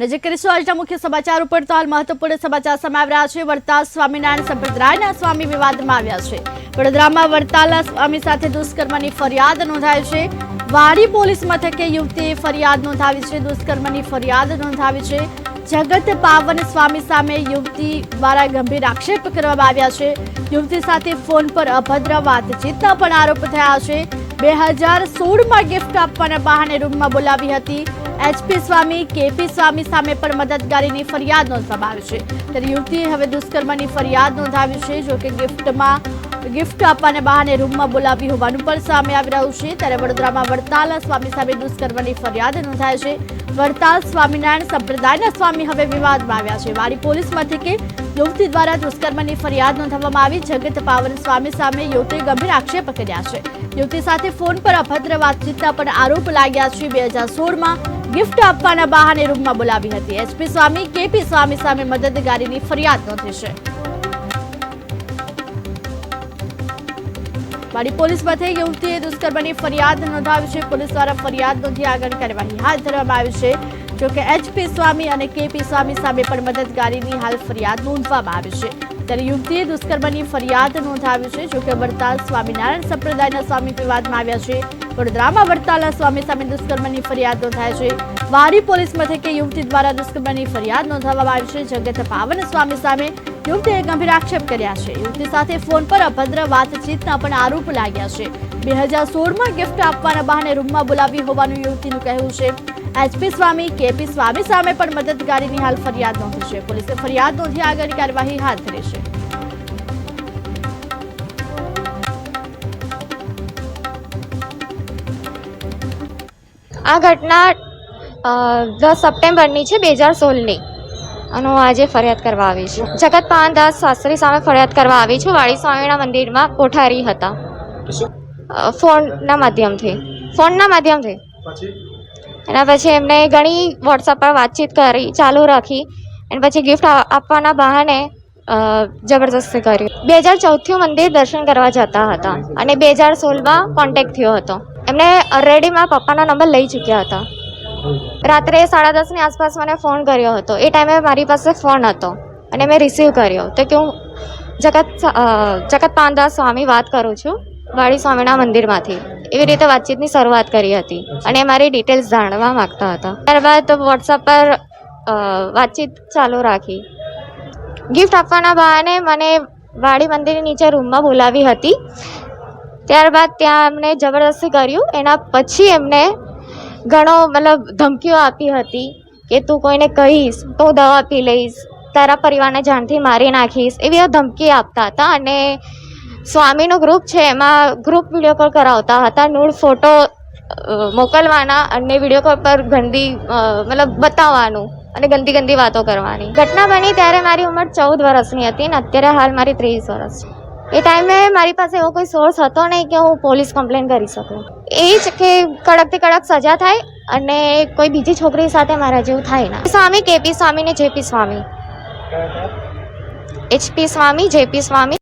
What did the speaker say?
નજર કરીશું આજના મુખ્ય સમાચાર ઉપર તો હાલ મહત્વપૂર્ણ સમાચાર સામે આવ્યા છે. વડતાલ સ્વામિનારાયણ સંપ્રદાયના સ્વામી વિવાદમાં આવ્યા છે. વડોદરામાં વડતાલના સ્વામી સાથે દુષ્કર્મની ફરિયાદ નોંધાઈ છે. વાડી પોલીસ મથકે યુવતીએ ફરિયાદ નોંધાવી છે. દુષ્કર્મની ફરિયાદ નોંધાવી છે. જગત પાવન સ્વામી સામે યુવતી દ્વારા ગંભીર આક્ષેપ કરવામાં આવ્યા છે. યુવતી સાથે ફોન પર અભદ્ર વાતચીતના પણ આરોપ થયા છે. બે હજાર સોળમાં ગિફ્ટ આપવાના બહાને રૂમમાં બોલાવી હતી. એચપી સ્વામી કેપી સ્વામી સામે પણ મદદગારીની ફરિયાદ નોંધવામાં છે. ત્યારે યુવતીએ હવે દુષ્કર્મની ફરિયાદ નોંધાવી છે જોકે ગિફ્ટમાં, ગિફ્ટ આપવાને બહાને રૂમમાં બોલાવી હોવાનું પણ સામે આવી રહ્યું છે. ત્યારે વડોદરામાં વડતાલ સ્વામી સામે દુષ્કર્મની ફરિયાદ નોંધાય છે. વડતાલ સ્વામિનારાયણ સંપ્રદાયના સ્વામી હવે વિવાદમાં આવ્યા છે. વાડી પોલીસ મથકે યુવતી દ્વારા દુષ્કર્મની ફરિયાદ નોંધવામાં આવી. જગત પાવન સ્વામી સામે યુવતીએ ગંભીર આક્ષેપ કર્યા છે. યુવતી સાથે ફોન પર અભદ્ર વાતચીતના પણ આરોપ લાગ્યા છે. બે હજાર સોળમાં ગિફ્ટ આપવાના બહાને રૂમમાં બોલાવી હતી. એચપી સ્વામી કેપી સ્વામી સામે મદદગારીની ફરિયાદ નોંધી છે. બાડી પોલીસ મથકે યુવતીએ દુષ્કર્મની ફરિયાદ નોંધાવી છે. પોલીસ દ્વારા ફરિયાદ નોંધી આગળ કાર્યવાહી હાથ ધરવામાં આવી છે. જોકે એચપી સ્વામી અને કેપી સ્વામી સામે પણ મદદગારીની હાલ ફરિયાદ નોંધવામાં આવી છે. ત્યારે યુવતીએ દુષ્કર્મની ફરિયાદ નોંધાવી છે જોકે વડતાલ સ્વામિનારાયણ સંપ્રદાયના સ્વામી વિવાદમાં આવ્યા છે. વડોદરામાં વડતાલના સ્વામી સામે દુષ્કર્મની ફરિયાદ નોંધાય છે. વારી પોલીસ મથકે યુવતી દ્વારા દુષ્કર્મની ફરિયાદ નોંધાવવામાં આવી છે. જગત પાવન સ્વામી સામે યુવતીએ ગંભીર આક્ષેપ કર્યા છે. યુવતી સાથે ફોન પર અભદ્ર વાતચીતના પણ આરોપ લાગ્યા છે. બે હજાર સોળમાં ગિફ્ટ આપવાના બહાને રૂમમાં બોલાવી હોવાનું યુવતીનું કહેવું છે. એચપી સ્વામી કેપી સ્વામી સામે પણ મદદગારીની હાલ ફરિયાદ નોંધી છે. પોલીસે ફરિયાદ નોંધી આગળની કાર્યવાહી હાથ ધરી છે. આ ઘટના દસ સપ્ટેમ્બરની છે બે હજાર સોળની. અને હું આજે ફરિયાદ કરવા આવી છું. જગત પાનદાસ શાસ્ત્રી સામે ફરિયાદ કરવા આવી છું. વાળી સ્વામીના મંદિરમાં કોઠારી હતા. ફોનના માધ્યમથી. ફોનના માધ્યમથી. પછી? એના પછી એમને ઘણી વોટ્સઅપ પર વાતચીત કરી, ચાલુ રાખી, અને પછી ગિફ્ટ આપવાના બહાને જબરજસ્તી કર્યું બે હજાર ચૌદથી મંદિર દર્શન કરવા જતા હતા, અને બે હજાર સોળમાં કોન્ટેક્ટ થયો હતો. એમને ઓલરેડી મારા પપ્પાના નંબર લઈ ચૂક્યા હતા. રાત્રે સાડા દસની આસપાસ મને ફોન કર્યો હતો. એ ટાઈમે મારી પાસે ફોન હતો, અને મેં રિસીવ કર્યો. તો કે હું જગત જગત પાનદાસ સ્વામી વાત કરું છું વાડી સ્વામીના મંદિરમાંથી. એવી રીતે વાતચીતની શરૂઆત કરી હતી. અને મારી ડિટેલ્સ જાણવા માંગતા હતા. ત્યારબાદ વોટ્સઅપ પર વાતચીત ચાલુ રાખી. ગિફ્ટ આપવાના બહાને મને વાડી મંદિરની નીચે રૂમમાં બોલાવી હતી. ત્યારબાદ ત્યાં એમણે જબરદસ્તી કર્યું. એના પછી એમને ઘણો મતલબ ધમકીઓ આપી હતી કે તું કોઈને કહીશ તો દવા પી લઈશ તારા પરિવારને જાણથી મારી નાખીશ. એવી ધમકી આપતા હતા અને સ્વામીનું ગ્રુપ છે એમાં ગ્રુપ વીડિયો કોલ કરાવતા હતા. નૂળ ફોટો મોકલવાના અને વીડિયો કોલ પર ગંદી મતલબ બતાવવાનું અને ગંદી ગંદી વાતો કરવાની. ઘટના બની ત્યારે મારી ઉંમર ચૌદ વર્ષની હતી ને અત્યારે હાલ મારી ત્રીસ વર્ષ એ ટાઈમે મારી પાસે એવો કોઈ સોર્સ હતો નહીં કે હું પોલીસ કમ્પ્લેન કરી શકું. એ જ કે કડકથી કડક સજા થાય અને કોઈ બીજી છોકરી સાથે મારા જેવું થાય ના. સ્વામી કેપી સ્વામી ને JP Swami. HP Swami JP Swami.